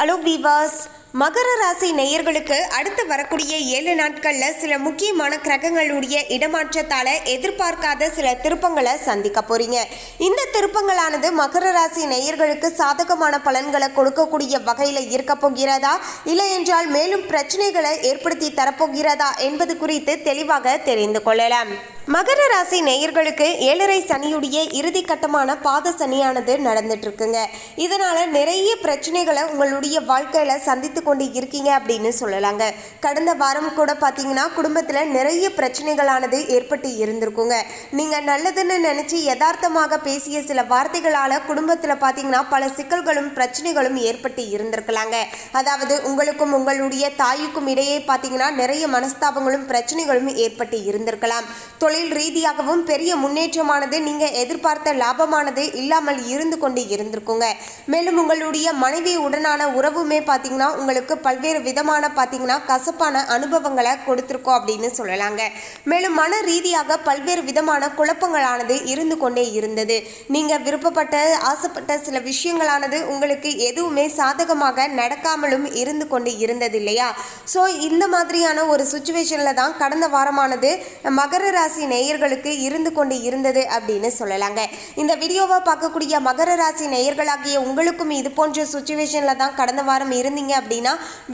Hello viewers மகர ராசி நேயர்களுக்கு அடுத்து வரக்கூடிய ஏழு நாட்களில் சில முக்கியமான கிரகங்களுடைய இடமாற்றத்தால் எதிர்பார்க்காத சில திருப்பங்களை சந்திக்க போறீங்க. இந்த திருப்பங்களானது மகர ராசி நேயர்களுக்கு சாதகமான பலன்களை கொடுக்கக்கூடிய வகையில் இருக்க போகிறதா? இல்லை என்றால் மேலும் பிரச்சனைகளை ஏற்படுத்தி தரப்போகிறதா என்பது குறித்து தெளிவாக தெரிந்து கொள்ளலாம். மகர ராசி நேயர்களுக்கு ஏழரை சனியுடைய இறுதி கட்டமான பாத சனியானது நடந்துட்டு இருக்குங்க. இதனால நிறைய பிரச்சனைகளை உங்களுடைய வாழ்க்கையில சந்தித்து கொண்டு இருக்கீங்க அப்படின்னு சொல்லலாங்க. கடந்த வாரம் கூட பார்த்தீங்கன்னா குடும்பத்தில் நிறைய பிரச்சனைகளானது ஏற்பட்டு இருந்திருக்குங்க. நீங்க நல்லதுன்னு நினைச்சு யதார்த்தமாக பேசிய சில வார்த்தைகளால குடும்பத்தில் பார்த்தீங்கன்னா பல சிக்கல்களும் பிரச்சனைகளும் ஏற்பட்டு இருந்திருக்கலாங்க. அதாவது உங்களுக்கும் உங்களுடைய தாய்க்கும் இடையே பார்த்தீங்கன்னா நிறைய மனஸ்தாபங்களும் பிரச்சனைகளும் ஏற்பட்டு இருந்திருக்கலாம். தொழில் ரீதியாகவும் பெரிய முன்னேற்றமானது நீங்க எதிர்பார்த்த லாபமானது இல்லாமல் இருந்து கொண்டு இருந்திருக்குங்க. மேலும் உங்களுடைய மனைவி உடனான உறவுமே பார்த்தீங்கன்னா அவங்களுக்கு பல்வேறு விதமான பார்த்தீங்கன்னா கசப்பான அனுபவங்களை கொடுத்துருக்கோம் அப்படின்னு சொல்லலாங்க. மேலும் மன ரீதியாக பல்வேறு விதமான குழப்பங்களானது இருந்து கொண்டே இருந்தது. நீங்கள் விருப்பப்பட்ட ஆசைப்பட்ட சில விஷயங்களானது உங்களுக்கு எதுவுமே சாதகமாக நடக்காமலும் இருந்து கொண்டு இருந்தது இல்லையா? ஸோ இந்த மாதிரியான ஒரு சுச்சுவேஷனில் தான் கடந்த வாரமானது மகர ராசி நேயர்களுக்கு இருந்து கொண்டு இருந்தது அப்படின்னு சொல்லலாங்க. இந்த வீடியோவை பார்க்கக்கூடிய மகர ராசி நேயர்களாகிய உங்களுக்கும் இது போன்ற சுச்சுவேஷனில் தான் கடந்த வாரம் இருந்தீங்க அப்படின்னு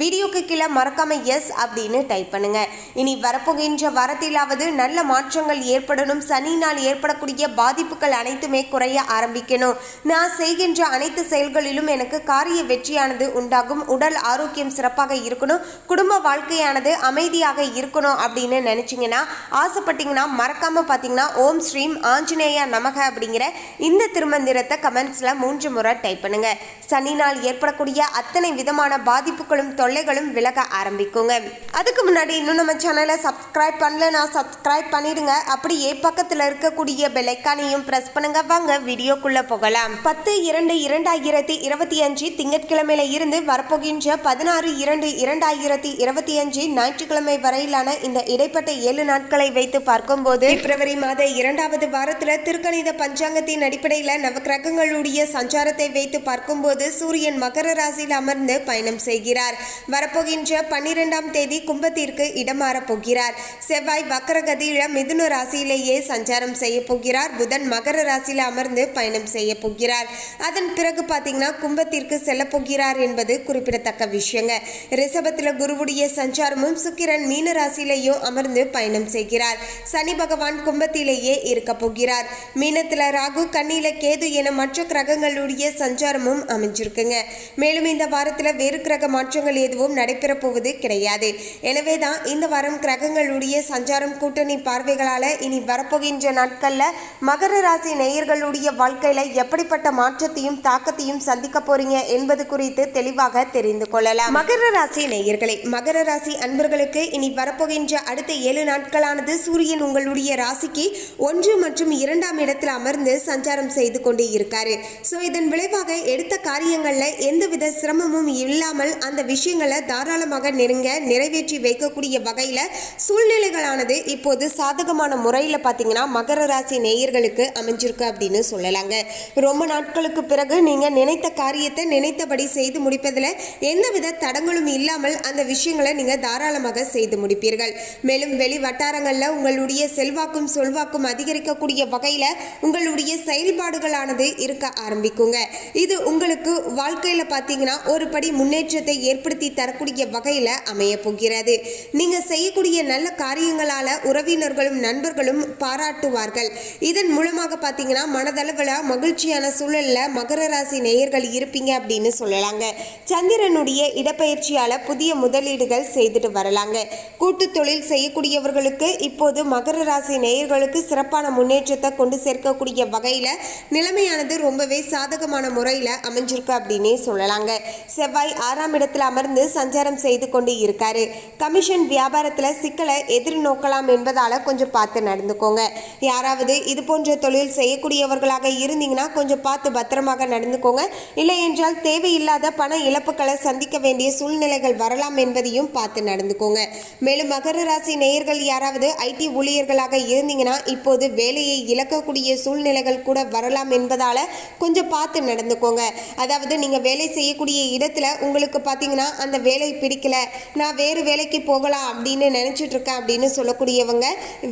வீடியோக்கு கீழே மறக்காம எஸ் அப்படின்னு டைப் பண்ணுங்க. இனி வரப்போகின்ற வாரத்திலாவது நல்ல மாற்றங்கள் ஏற்படணும். சனியினால் ஏற்படக்கூடிய பாதிப்புகள் அனைத்துமே குறைய ஆரம்பிக்கணும். நான் செய்கின்ற அனைத்து செயல்களிலும் எனக்கு காரிய வெற்றியானது உண்டாகும். உடல் ஆரோக்கியம் சிறப்பாக இருக்கணும். குடும்ப வாழ்க்கையானது அமைதியாக இருக்கணும் அப்படின்னு நினைச்சீங்கன்னா ஆசைப்பட்டீங்கன்னா மறக்காம பார்த்தீங்கன்னா ஓம் ஸ்ரீம் ஆஞ்சநேயா நமக அப்படிங்கிற இந்த திருமந்திரத்தை கமெண்ட்ஸ்ல மூன்று முறை டைப் பண்ணுங்க. சனினால் ஏற்படக்கூடிய அத்தனை விதமான பாதிப்புகளும் தொல்லைகளும் விலக ஆரம்பிக்குங்க. அதுக்கு முன்னாடி இன்னும் நம்ம சேனலை சப்ஸ்கிரைப் நான் சப்ஸ்கிரைப் பண்ணிடுங்க. அப்படியே பக்கத்தில் இருக்கக்கூடிய பெலைக்கானையும் ப்ரெஸ் பண்ணுங்க. வாங்க வீடியோக்குள்ள போகலாம். பத்து இரண்டு இரண்டாயிரத்தி இருபத்தி அஞ்சு திங்கட்கிழமையில இருந்து வரப்போகின்ற பதினாறு இரண்டு இரண்டாயிரத்தி இருபத்தி அஞ்சு ஞாயிற்றுக்கிழமை வரையிலான இந்த இடைப்பட்ட ஏழு நாட்களை வைத்து பார்க்கும்போது பிப்ரவரி மாத இரண்டாவது வாரத்துல திருக்கணித பஞ்சாங்கத்தின் அடிப்படையில் நவக்கிரகங்களுடைய சஞ்சாரத்தை வைத்து பார்க்கும்போது சூரியன் மகர ராசியில் அமர்ந்து பயணம் செய்கிறார். செல்கிறார் வரப்போகின்ற பன்னிரெண்டாம் தேதி கும்பத்திற்கு இடம் போகிறார். செவ்வாய் வக்கரகதியில மிதுன ராசியிலேயே சஞ்சாரம் செய்ய போகிறார். புதன் மகர ராசியில் அமர்ந்து பயணம் செய்ய போகிறார். அதன் பிறகு பார்த்தீங்கன்னா கும்பத்திற்கு செல்ல போகிறார் என்பது குறிப்பிடத்தக்க விஷயங்க. ரிஷபத்தில் குருவுடைய சஞ்சாரமும் சுக்கிரன் மீன ராசியிலேயும் அமர்ந்து பயணம் செய்கிறார். சனி பகவான் கும்பத்திலேயே இருக்க போகிறார். மீனத்தில் ராகு கண்ணில கேது என மற்ற கிரகங்களுடைய சஞ்சாரமும் அமைஞ்சிருக்குங்க. மேலும் இந்த வாரத்தில் வேறு கிரக மாற்றங்கள் எதுவும் நடைபெறப்போவது கிடையாது. எனவே தான் இந்த வாரம் கிரகங்களுடைய சஞ்சாரம் கூட்டணி பார்வைகளால் இனி வரப்போகின்ற நாட்களில் மகர ராசி நேயர்களுடைய வாழ்க்கையில் எப்படிப்பட்ட மாற்றத்தையும் தாக்கத்தையும் சந்திக்க போறீங்க என்பது குறித்து தெளிவாக தெரிந்து கொள்ளலாம். மகர ராசி நேயர்களே மகர ராசி அன்பர்களுக்கு இனி வரப்போகின்ற அடுத்த ஏழு நாட்களானது சூரியன் உங்களுடைய ராசிக்கு ஒன்று மற்றும் இரண்டாம் இடத்தில் அமர்ந்து சஞ்சாரம் செய்து கொண்டு இருக்காரு. ஸோ இதன் விளைவாக எடுத்த காரியங்களில் எந்தவித சிரமமும் இல்லாமல் அந்த விஷயங்களை தாராளமாக நெருங்க நிறைவேற்றி வைக்கக்கூடிய வகையில் சூழ்நிலைகளானது இப்போது சாதகமான முறையில் பார்த்தீங்கன்னா மகர ராசி நேயர்களுக்கு அமைஞ்சிருக்கு அப்படின்னு சொல்லலாங்க. ரொம்ப நாட்களுக்கு பிறகு நீங்கள் நினைத்த காரியத்தை நினைத்தபடி செய்து முடிப்பதில் எந்தவித தடங்களும் இல்லாமல் அந்த விஷயங்களை நீங்கள் தாராளமாக செய்து முடிப்பீர்கள். மேலும் வெளி வட்டாரங்களில் உங்களுடைய செல்வாக்கும் சொல்வாக்கும் அதிகரிக்கக்கூடிய வகையில் உங்களுடைய செயல்பாடுகளானது இருக்க ஆரம்பிக்குங்க. இது உங்களுக்கு வாழ்க்கையில் பார்த்தீங்கன்னா ஒரு படி முன்னேற்றத்தை ஏற்படுத்தி தரக்கூடிய வகையில் அமைய போகிறது. நீங்கள் செய்யக்கூடிய நல்ல காரியங்களால் உறவினர்களும் நண்பர்களும் பாராட்டுவார்கள். இதன் மூலமாக பார்த்தீங்கன்னா மனதளவில் மகிழ்ச்சியான சூழலில் மகர ராசி நேயர்கள் இருப்பீங்க அப்படின்னு சொல்லலாங்க. சந்திரனுடைய இடப்பெயர்ச்சியால் புதிய முதலீடுகள் செய்துட்டு வரலாங்க. கூட்டு தொழில் செய்யக்கூடியவர்களுக்கு இப்போது மகர ராசி நேயர்களுக்கு சிறப்பான முன்னேற்றத்தை கொண்டு சேர்க்கக்கூடிய வகையில் நிலைமையானது ரொம்பவே சாதகமான முறையில் அமைஞ்சிருக்கு அப்படின்னே சொல்லலாங்க. செவ்வாய் ஆறாம் இடத்தில் அமர்ந்து சஞ்சாரம் செய்து கொண்டு இருக்காரு. கமிஷன் வியாபாரத்தில் சிக்கலை எதிர்நோக்கலாம் என்பதால் கொஞ்சம் பார்த்து நடந்துக்கோங்க. யாராவது இது போன்ற தொழில் செய்யக்கூடியவர்களாக இருந்தீங்கன்னா கொஞ்சம் பார்த்து பத்திரமாக நடந்துக்கோங்க. இல்லை என்றால் தேவையில்லாத பண இழப்புகளை சந்திக்க வேண்டிய சூழ்நிலைகள் வரலாம் என்பதையும் பார்த்து நடந்துக்கோங்க. மேலும் மேலும் மகர ராசி நேயர்கள் யாராவது ஐடி ஊழியர்களாக இருந்தீங்கன்னா இப்போது வேலையை இழக்கக்கூடிய சூழ்நிலைகள் கூட வரலாம் என்பதால் கொஞ்சம் பார்த்து நடந்துக்கோங்க. அதாவது நீங்கள் வேலை செய்யக்கூடிய இடத்துல உங்களுக்கு பார்த்தீங்கன்னா அந்த வேலை பிடிக்கல. நான் வேறு வேலைக்கு போகலாம் அப்படின்னு நினச்சிட்டு இருக்கேன் அப்படின்னு சொல்லக்கூடியவங்க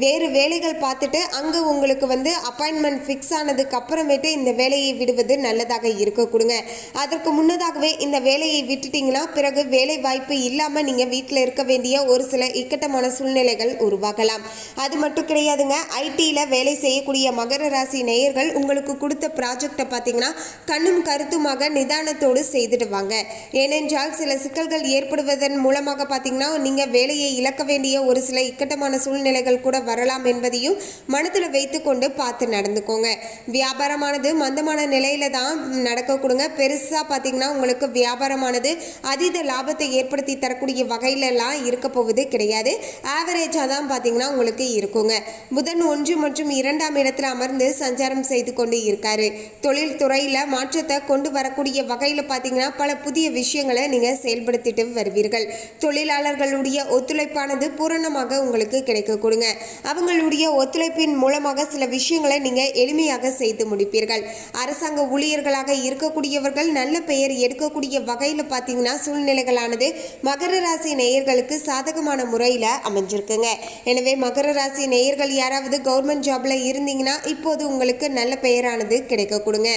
வேறு வேலைகள் பார்த்துட்டு அங்கே உங்களுக்கு வந்து அப்பாயின்மெண்ட் ஃபிக்ஸ் ஆனதுக்கு அப்புறமேட்டு இந்த வேலையை விடுவது நல்லதாக இருக்க கொடுங்க. அதற்கு முன்னதாகவே இந்த வேலையை விட்டுட்டிங்கன்னா பிறகு வேலை வாய்ப்பு இல்லாமல் நீங்கள் வீட்டில் இருக்க வேண்டிய ஒரு சில இக்கட்டமான சூழ்நிலைகள் உருவாகலாம். அது மட்டும் கிடையாதுங்க ஐடியில் வேலை செய்யக்கூடிய மகர ராசி நேயர்கள் உங்களுக்கு கொடுத்த ப்ராஜெக்டை பார்த்தீங்கன்னா கண்ணும் கருத்துமாக நிதானத்தோடு செய்துடுவாங்க ஏனென்றால் சில சிக்கல்கள் ஏற்படுவதன் மூலமாக பார்த்தீங்கன்னா நீங்கள் வேலையை இழக்க வேண்டிய ஒரு சில இக்கட்டமான சூழ்நிலைகள் கூட வரலாம் என்பதையும் மனத்தில் வைத்துக்கொண்டு பார்த்து நடந்துக்கோங்க. வியாபாரமானது மந்தமான நிலையில தான் நடக்க கொடுங்க. பெருசாக பார்த்தீங்கன்னா உங்களுக்கு வியாபாரமானது அதீத லாபத்தை ஏற்படுத்தி தரக்கூடிய வகையிலலாம் இருக்க போவது கிடையாது. ஆவரேஜாக தான் பார்த்தீங்கன்னா உங்களுக்கு இருக்குங்க. புதன் ஒன்று மற்றும் இரண்டாம் இடத்தில் அமர்ந்து சஞ்சாரம் செய்து கொண்டு இருக்காரு. தொழில் துறையில் மாற்றத்தை கொண்டு வரக்கூடிய வகையில் பார்த்தீங்கன்னா பல புதிய விஷயங்களை நீங்கள் செயல்படுத்திட்டு வருவீர்கள். தொழிலாளர்களுடைய ஒத்துழைப்பானது பூரணமாக உங்களுக்கு கிடைக்க கொடுங்க. அவங்களுடைய ஒத்துழைப்பின் மூலமாக சில விஷயங்களை நீங்கள் எளிமையாக செய்து முடிப்பீர்கள். அரசாங்க ஊழியர்களாக இருக்கக்கூடியவர்கள் நல்ல பெயர் எடுக்கக்கூடிய வகையில் பார்த்தீங்கன்னா சூழ்நிலைகளானது மகர ராசி நேயர்களுக்கு சாதகமான முறையில் அமைஞ்சிருக்குங்க. எனவே மகர ராசி நேயர்கள் யாராவது கவர்மெண்ட் ஜாப்ல இருந்தீங்கன்னா இப்போது உங்களுக்கு நல்ல பெயரானது கிடைக்க கொடுங்க.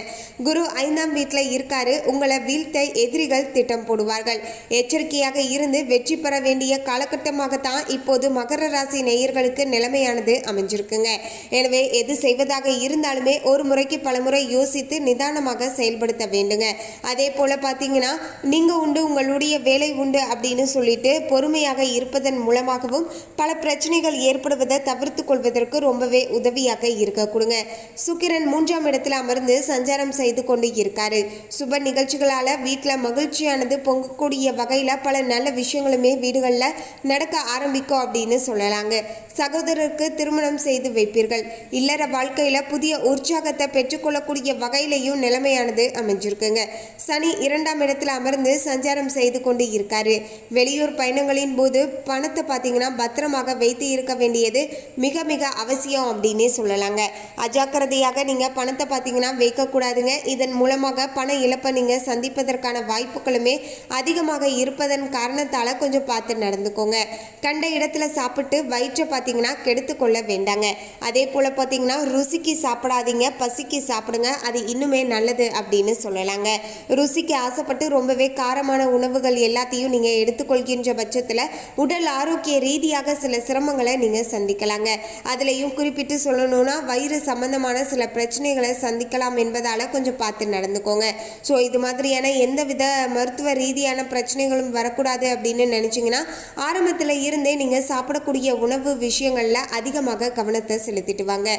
குரு ஐந்தாம் வீட்டில் இருக்காரு. உங்களை வீழ்த்த எதிரிகள் திட்டம் போடுவார்கள் எச்சரிக்கையாக இருந்து வெற்றி பெற வேண்டிய காலகட்டமாகத்தான் இப்போது மகர ராசி நேயர்களுக்கு நிலைமையானது அமைஞ்சிருக்குங்க. எனவே எது செய்வதாக இருந்தாலுமே ஒரு முறைக்கு பலமுறை யோசித்து நிதானமாக செயல்படுத்த வேண்டுங்க. அதே போல பார்த்தீங்கன்னா நீங்க உண்டு உங்களுடைய வேலை உண்டு அப்படின்னு சொல்லிட்டு பொறுமையாக இருப்பதன் மூலமாகவும் பல பிரச்சனைகள் ஏற்படுவதை தவிர்த்து கொள்வதற்கு ரொம்பவே உதவியாக இருக்க கொடுங்க. சுக்கிரன் மூன்றாம் இடத்துல அமர்ந்து சஞ்சாரம் செய்து கொண்டு இருக்காரு. சுப நிகழ்ச்சிகளால வீட்டில் மகிழ்ச்சியானது பொங்கக்கூடிய வகையில் பல நல்ல விஷயங்களுமே வீடுகளில் நடக்க ஆரம்பிக்கும் அப்படின்னு சொல்லலாங்க. சகோதரருக்கு திருமணம் செய்து வைப்பீர்கள். இல்லற வாழ்க்கையில் புதிய உற்சாகத்தை பெற்றுக்கொள்ளக்கூடிய வகையிலையும் நிலைமையானது அமைஞ்சிருக்குங்க. சனி இரண்டாம் இடத்துல அமர்ந்து சஞ்சாரம் செய்து கொண்டு இருக்காரு. வெளியூர் பயணங்களின் போது பணத்தை பார்த்தீங்கன்னா பத்திரமாக வைத்து இருக்க வேண்டியது மிக மிக அவசியம் அப்படின்னே சொல்லலாங்க. அஜாக்கிரதையாக நீங்கள் பணத்தை பார்த்தீங்கன்னா வைக்கக்கூடாதுங்க. இதன் மூலமாக பண இழப்பை நீங்கள் சந்திப்பதற்கான வாய்ப்புகளுமே அதிகமாக இருப்பதன் காரணத்தால் கொஞ்சம் பார்த்து நடந்துக்கோங்க. கண்ட இடத்துல சாப்பிட்டு வயிற்றை பார்த்தீங்கன்னா கெடுத்து கொள்ள வேண்டாங்க. அதே போல் பார்த்தீங்கன்னா ருசிக்கு சாப்பிடாதீங்க பசிக்கு சாப்பிடுங்க அது இன்னுமே நல்லது அப்படின்னு சொல்லலாங்க. ருசிக்கு ஆசைப்பட்டு ரொம்பவே காரமான உணவுகள் எல்லாத்தையும் நீங்கள் எடுத்துக்கொள்கின்ற பட்சத்தில் உடல் ஆரோக்கிய ரீதியாக சில சிரமங்களை நீங்கள் சந்திக்கலாங்க. அதுலேயும் குறிப்பிட்டு சொல்லணும்னா வயிறு சம்பந்தமான சில பிரச்சனைகளை சந்திக்கலாம் என்பதால் கொஞ்சம் பார்த்து நடந்துக்கோங்க. ஸோ இது மாதிரியான எந்தவித மருத்துவ ரீதியான பிரச்சனைகளும் வரக்கூடாது அப்படின்னு நினச்சிங்கன்னா ஆரம்பத்தில் இருந்தே நீங்கள் சாப்பிடக்கூடிய உணவு விஷயங்களில் அதிகமாக கவனத்தை செலுத்திட்டு வாங்க.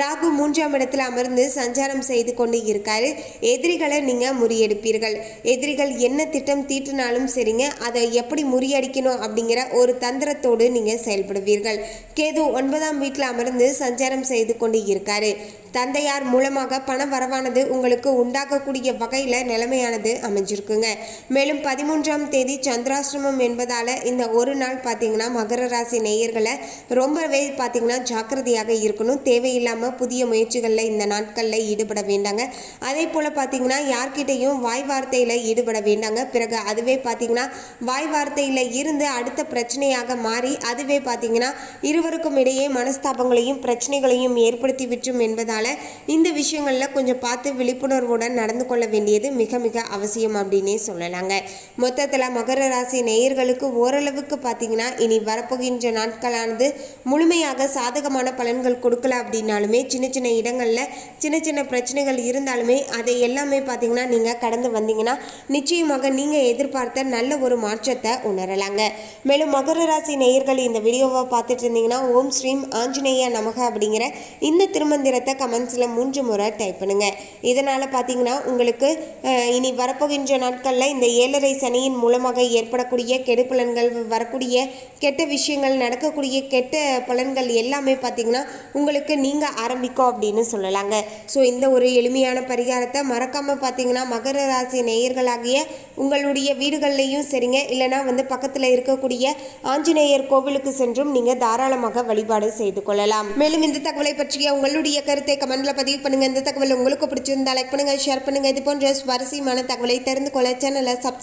ராகு மூன்றாம் இடத்துல அமர்ந்து சஞ்சாரம் செய்து கொண்டு இருக்காரு. எதிரிகளை நீங்கள் முறியடிப்பீர்கள். எதிரிகள் என்ன திட்டம் தீட்டினாலும் சரிங்க அதை எப்படி முறியடிக்கணும் அப்படிங்கிற ஒரு தந்திரத்தோடு நீங்கள் செயல்படுவீர்கள். கேது ஒன்பதாம் வீட்டில் அமர்ந்து சஞ்சாரம் செய்து கொண்டு இருக்காரு. தந்தையார் மூலமாக பண வரவானது உங்களுக்கு உண்டாகக்கூடிய வகையில் நிலைமையானது அமைஞ்சிருக்குங்க. மேலும் பதிமூன்றாம் தேதி சந்திராசிரமம் என்பதால் இந்த ஒரு நாள் பார்த்தீங்கன்னா மகர ராசி நேயர்களை ரொம்பவே பார்த்தீங்கன்னா ஜாக்கிரதையாக இருக்கணும். தேவையில்லாமல் புதிய முயற்சிகளில் இந்த நாட்களில் ஈடுபட வேண்டாங்க. அதே போல் பார்த்தீங்கன்னா யார்கிட்டையும் வாய் வார்த்தையில் ஈடுபட வேண்டாங்க. பிறகு அதுவே பார்த்தீங்கன்னா வாய் வார்த்தையில் இருந்து அடுத்த பிரச்சனையாக மாறி அதுவே பார்த்தீங்கன்னா இருவருக்கும் இடையே மனஸ்தாபங்களையும் பிரச்சனைகளையும் ஏற்படுத்தி விற்றும் என்பதால் இந்த விஷயங்களில் கொஞ்சம் பார்த்து விழிப்புணர்வுடன் நடந்து கொள்ள வேண்டியது மிக மிக அவசியம் அப்படின்னே சொல்லலாங்க. மொத்தத்தில் மகர ராசி நேயர்களுக்கு ஓரளவுக்கு பார்த்தீங்கன்னா இனி வரப்போகின்ற நாட்களானது முழுமையாக சாதகமான பலன்கள் கொடுக்கல அப்படின்னாலுமே சின்ன சின்ன இடங்களில் சின்ன சின்ன பிரச்சனைகள் இருந்தாலுமே அதை எல்லாமே பார்த்தீங்கன்னா நீங்கள் கடந்து வந்தீங்கன்னா நிச்சயமாக நீங்கள் எதிர்பார்த்த நல்ல ஒரு மாற்றத்தை உணரலாங்க. மேலும் மகர ராசி நேயர்கள் இந்த வீடியோவை பார்த்துட்டு இருந்தீங்கன்னா ஓம் ஸ்ரீம் ஆஞ்சநேய நமக அப்படிங்கிற இந்த திருமந்திரத்தை கமெண்ட்ஸில் மூன்று முறை டைப் பண்ணுங்கள் இதனால் பார்த்தீங்கன்னா உங்களுக்கு இனி வரப்போகின்ற நாட்களில் இந்த ஏழு ஏழரை சனியின் மூலமாக ஏற்படக்கூடிய கெடு பலன்கள் வரக்கூடிய கெட்ட விஷயங்கள் நடக்கக்கூடிய கெட்ட பலன்கள் எல்லாமே பார்த்தீங்கன்னா உங்களுக்கு நீங்கள் ஆரம்பிக்கும் அப்படின்னு சொல்லலாங்க. ஸோ இந்த ஒரு எளிமையான பரிகாரத்தை மறக்காமல் பார்த்தீங்கன்னா மகர ராசி நேயர்களாகிய உங்களுடைய வீடுகள்லையும் சரிங்க. இல்லைனா வந்து பக்கத்தில் இருக்கக்கூடிய ஆஞ்சநேயர் கோவிலுக்கு சென்றும் நீங்கள் தாராளமாக வழிபாடு செய்து கொள்ளலாம். மேலும் இந்த தகவலை பற்றிய உங்களுடைய கருத்தை கமெண்டில் பதிவு பண்ணுங்கள் இந்த தகவல் உங்களுக்கு பிடிச்சிருந்தா லைக் பண்ணுங்கள் ஷேர் பண்ணுங்கள் இது போன்ற சுவாரஸ்யமான தகவலை தெரிந்து கொள்ள சேனலை சப்ஸ்கிரைப்